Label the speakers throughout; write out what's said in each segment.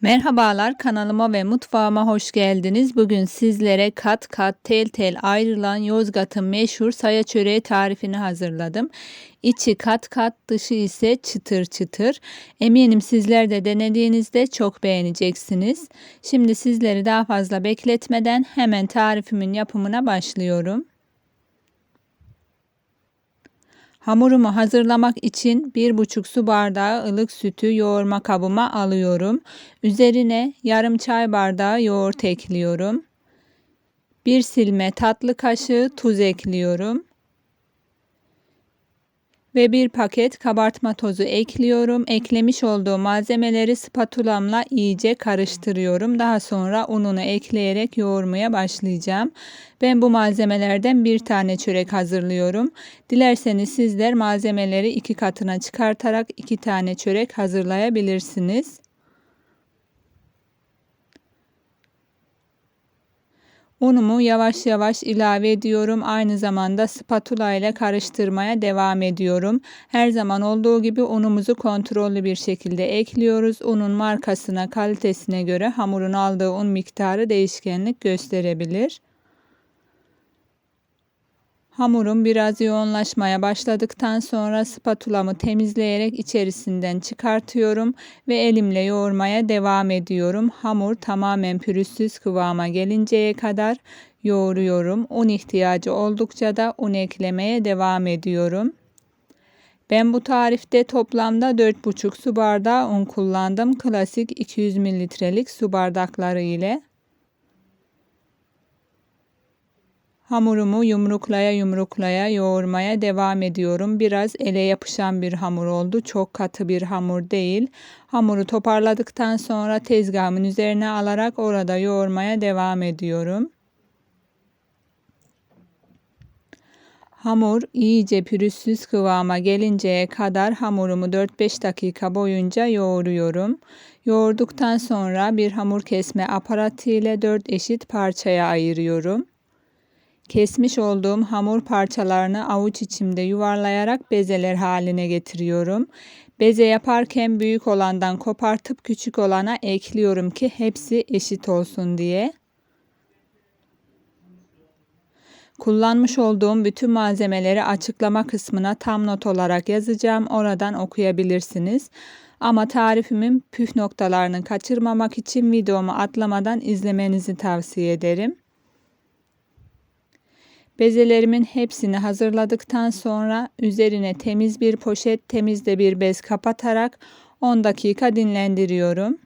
Speaker 1: Merhabalar kanalıma ve mutfağıma hoş geldiniz. Bugün sizlere kat kat tel tel ayrılan Yozgat'ın meşhur saya çöreği tarifini hazırladım. İçi kat kat dışı ise çıtır çıtır. Eminim sizler de denediğinizde çok beğeneceksiniz. Şimdi sizleri daha fazla bekletmeden hemen tarifimin yapımına başlıyorum. Hamurumu hazırlamak için 1,5 su bardağı ılık sütü yoğurma kabıma alıyorum. Üzerine yarım çay bardağı yoğurt ekliyorum. Bir silme tatlı kaşığı tuz ekliyorum ve bir paket kabartma tozu ekliyorum. Eklemiş olduğum malzemeleri spatulamla iyice karıştırıyorum. Daha sonra ununu ekleyerek yoğurmaya başlayacağım. Ben bu malzemelerden bir tane çörek hazırlıyorum. Dilerseniz sizler malzemeleri iki katına çıkartarak iki tane çörek hazırlayabilirsiniz. Unumu yavaş yavaş ilave ediyorum. Aynı zamanda spatula ile karıştırmaya devam ediyorum. Her zaman olduğu gibi unumuzu kontrollü bir şekilde ekliyoruz. Unun markasına, kalitesine göre hamurun aldığı un miktarı değişkenlik gösterebilir. Hamurum biraz yoğunlaşmaya başladıktan sonra spatulamı temizleyerek içerisinden çıkartıyorum ve elimle yoğurmaya devam ediyorum. Hamur tamamen pürüzsüz kıvama gelinceye kadar yoğuruyorum. Un ihtiyacı oldukça da un eklemeye devam ediyorum. Ben bu tarifte toplamda 4,5 su bardağı un kullandım. Klasik 200 mililitrelik su bardakları ile. Hamurumu yumruklaya yumruklaya yoğurmaya devam ediyorum. Biraz ele yapışan bir hamur oldu. Çok katı bir hamur değil. Hamuru toparladıktan sonra tezgahımın üzerine alarak orada yoğurmaya devam ediyorum. Hamur iyice pürüzsüz kıvama gelinceye kadar hamurumu 4-5 dakika boyunca yoğuruyorum. Yoğurduktan sonra bir hamur kesme aparatı ile 4 eşit parçaya ayırıyorum. Kesmiş olduğum hamur parçalarını avuç içimde yuvarlayarak bezeler haline getiriyorum. Beze yaparken büyük olandan kopartıp küçük olana ekliyorum ki hepsi eşit olsun diye. Kullanmış olduğum bütün malzemeleri açıklama kısmına tam not olarak yazacağım. Oradan okuyabilirsiniz. Ama tarifimin püf noktalarını kaçırmamak için videomu atlamadan izlemenizi tavsiye ederim. Bezelerimin hepsini hazırladıktan sonra üzerine temiz bir poşet, temiz de bir bez kapatarak 10 dakika dinlendiriyorum.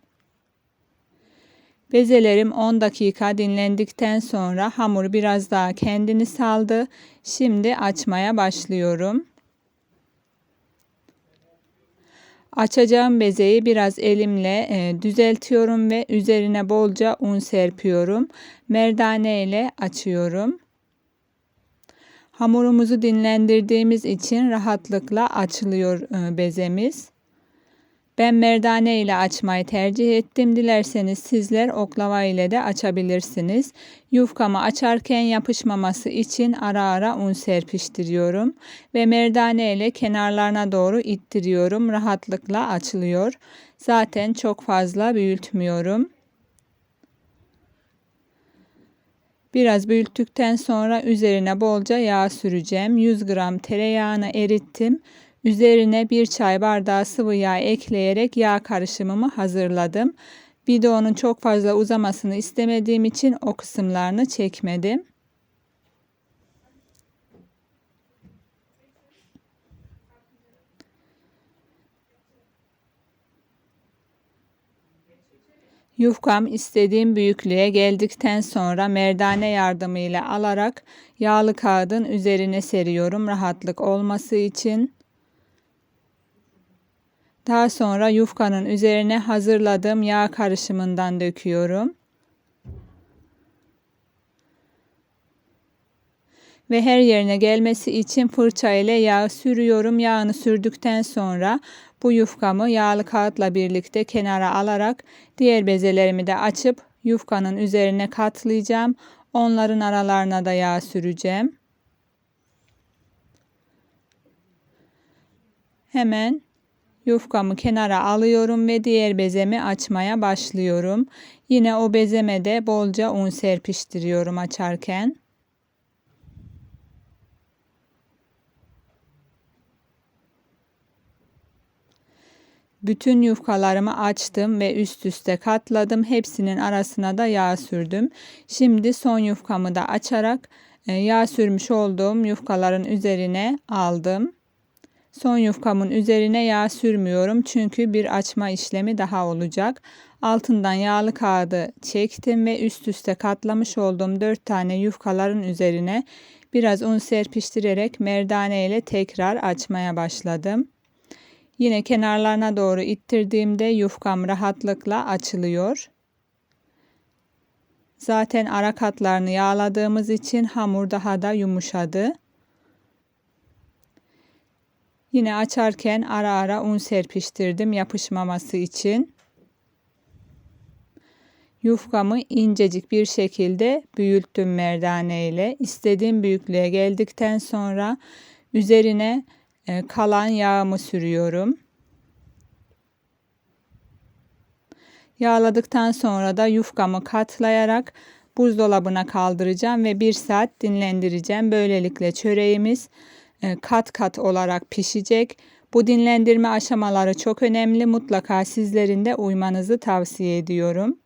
Speaker 1: Bezelerim 10 dakika dinlendikten sonra hamur biraz daha kendini saldı. Şimdi açmaya başlıyorum. Açacağım bezeyi biraz elimle e, düzeltiyorum ve üzerine bolca un serpiyorum. Merdane ile açıyorum. Hamurumuzu dinlendirdiğimiz için rahatlıkla açılıyor e, bezemiz. Ben merdane ile açmayı tercih ettim. Dilerseniz sizler oklava ile de açabilirsiniz. Yufkamı açarken yapışmaması için ara ara un serpiştiriyorum ve merdane ile kenarlarına doğru ittiriyorum. Rahatlıkla açılıyor. Zaten çok fazla büyütmüyorum. Biraz büyüttükten sonra üzerine bolca yağ süreceğim. 100 gram tereyağını erittim. Üzerine bir çay bardağı sıvı yağ ekleyerek yağ karışımımı hazırladım. Videonun çok fazla uzamasını istemediğim için o kısımlarını çekmedim. Yufkam istediğim büyüklüğe geldikten sonra merdane yardımıyla alarak yağlı kağıdın üzerine seriyorum rahatlık olması için. Daha sonra yufkanın üzerine hazırladığım yağ karışımından döküyorum. Ve her yerine gelmesi için fırça ile yağ sürüyorum. Yağını sürdükten sonra bu yufkamı yağlı kağıtla birlikte kenara alarak diğer bezelerimi de açıp yufkanın üzerine katlayacağım. Onların aralarına da yağ süreceğim. Hemen Yufkamı kenara alıyorum ve diğer bezemi açmaya başlıyorum. Yine o bezeme de bolca un serpiştiriyorum açarken. Bütün yufkalarımı açtım ve üst üste katladım. Hepsinin arasına da yağ sürdüm. Şimdi son yufkamı da açarak e, yağ sürmüş olduğum yufkaların üzerine aldım. Son yufkamın üzerine yağ sürmüyorum çünkü bir açma işlemi daha olacak. Altından yağlı kağıdı çektim ve üst üste katlamış olduğum 4 tane yufkaların üzerine biraz un serpiştirerek merdane ile tekrar açmaya başladım. Yine kenarlarına doğru ittirdiğimde yufkam rahatlıkla açılıyor. Zaten ara katlarını yağladığımız için hamur daha da yumuşadı. Yine açarken ara ara un serpiştirdim yapışmaması için. Yufkamı incecik bir şekilde büyüttüm merdane ile. İstediğim büyüklüğe geldikten sonra üzerine kalan yağımı sürüyorum. Yağladıktan sonra da yufkamı katlayarak buzdolabına kaldıracağım ve bir saat dinlendireceğim. Böylelikle çöreğimiz e, kat kat olarak pişecek. Bu dinlendirme aşamaları çok önemli. Mutlaka sizlerin de uymanızı tavsiye ediyorum.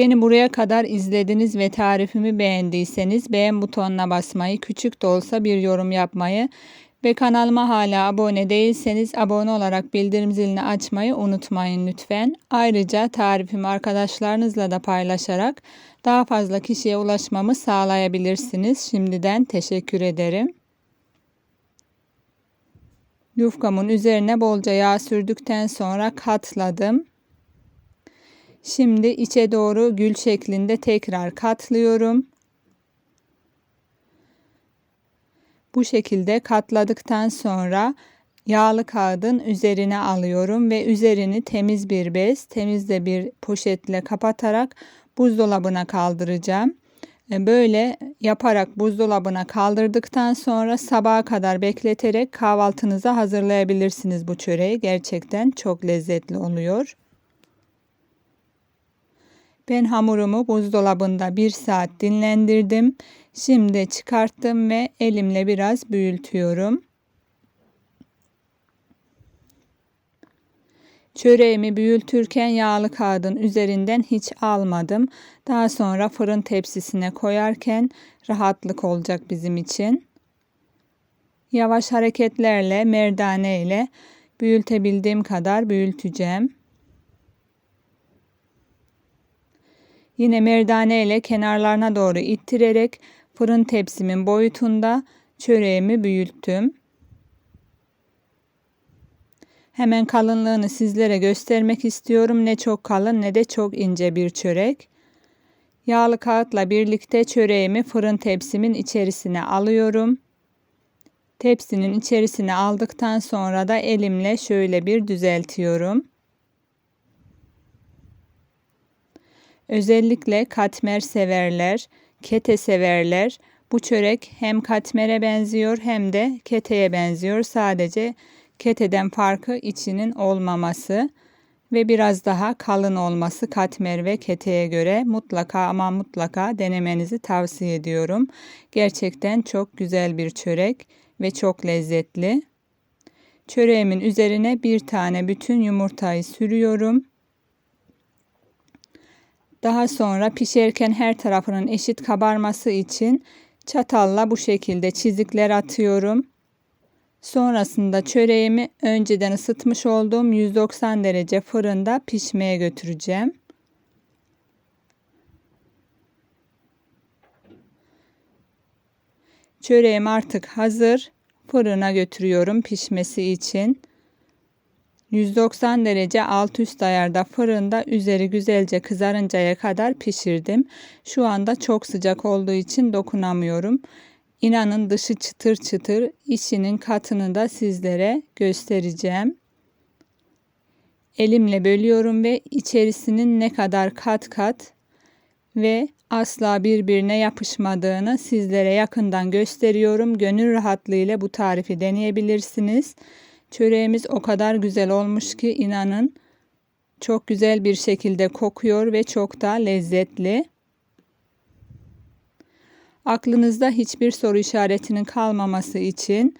Speaker 1: Beni buraya kadar izlediniz ve tarifimi beğendiyseniz beğen butonuna basmayı, küçük de olsa bir yorum yapmayı ve kanalıma hala abone değilseniz abone olarak bildirim zilini açmayı unutmayın lütfen. Ayrıca tarifimi arkadaşlarınızla da paylaşarak daha fazla kişiye ulaşmamı sağlayabilirsiniz. Şimdiden teşekkür ederim. Yufkamın üzerine bolca yağ sürdükten sonra katladım. Şimdi içe doğru gül şeklinde tekrar katlıyorum. Bu şekilde katladıktan sonra yağlı kağıdın üzerine alıyorum ve üzerini temiz bir bez, temiz de bir poşetle kapatarak buzdolabına kaldıracağım. E, böyle yaparak buzdolabına kaldırdıktan sonra sabaha kadar bekleterek kahvaltınıza hazırlayabilirsiniz bu çöreği. Gerçekten çok lezzetli oluyor. Ben hamurumu buzdolabında bir saat dinlendirdim. Şimdi çıkarttım ve elimle biraz büyültüyorum. Çöreğimi büyültürken yağlı kağıdın üzerinden hiç almadım. Daha sonra fırın tepsisine koyarken rahatlık olacak bizim için. Yavaş hareketlerle merdane ile büyültebildiğim kadar büyülteceğim. Yine merdane ile kenarlarına doğru ittirerek fırın tepsimin boyutunda çöreğimi büyüttüm. Hemen kalınlığını sizlere göstermek istiyorum. Ne çok kalın ne de çok ince bir çörek. Yağlı kağıtla birlikte çöreğimi fırın tepsimin içerisine alıyorum. Tepsinin içerisine aldıktan sonra da elimle şöyle bir düzeltiyorum. Özellikle katmer severler, kete severler. Bu çörek hem katmere benziyor hem de keteye benziyor. Sadece keteden farkı içinin olmaması ve biraz daha kalın olması katmer ve keteye göre mutlaka ama mutlaka denemenizi tavsiye ediyorum. Gerçekten çok güzel bir çörek ve çok lezzetli. Çöreğimin üzerine bir tane bütün yumurtayı sürüyorum. Daha sonra pişerken her tarafının eşit kabarması için çatalla bu şekilde çizikler atıyorum. Sonrasında çöreğimi önceden ısıtmış olduğum 190 derece fırında pişmeye götüreceğim. Çöreğim artık hazır. Fırına götürüyorum pişmesi için. 190 derece alt üst ayarda fırında üzeri güzelce kızarıncaya kadar pişirdim. Şu anda çok sıcak olduğu için dokunamıyorum. İnanın dışı çıtır çıtır, içinin katını da sizlere göstereceğim. Elimle bölüyorum ve içerisinin ne kadar kat kat ve asla birbirine yapışmadığını sizlere yakından gösteriyorum. Gönül rahatlığıyla bu tarifi deneyebilirsiniz. Çöreğimiz o kadar güzel olmuş ki inanın çok güzel bir şekilde kokuyor ve çok da lezzetli. Aklınızda hiçbir soru işaretinin kalmaması için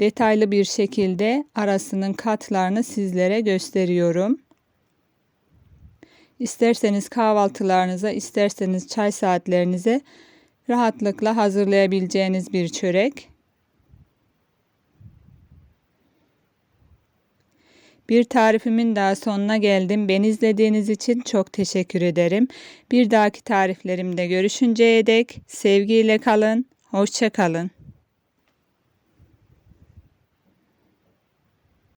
Speaker 1: detaylı bir şekilde arasının katlarını sizlere gösteriyorum. İsterseniz kahvaltılarınıza, isterseniz çay saatlerinize rahatlıkla hazırlayabileceğiniz bir çörek. Bir tarifimin daha sonuna geldim. Beni izlediğiniz için çok teşekkür ederim. Bir dahaki tariflerimde görüşünceye dek sevgiyle kalın, hoşça kalın.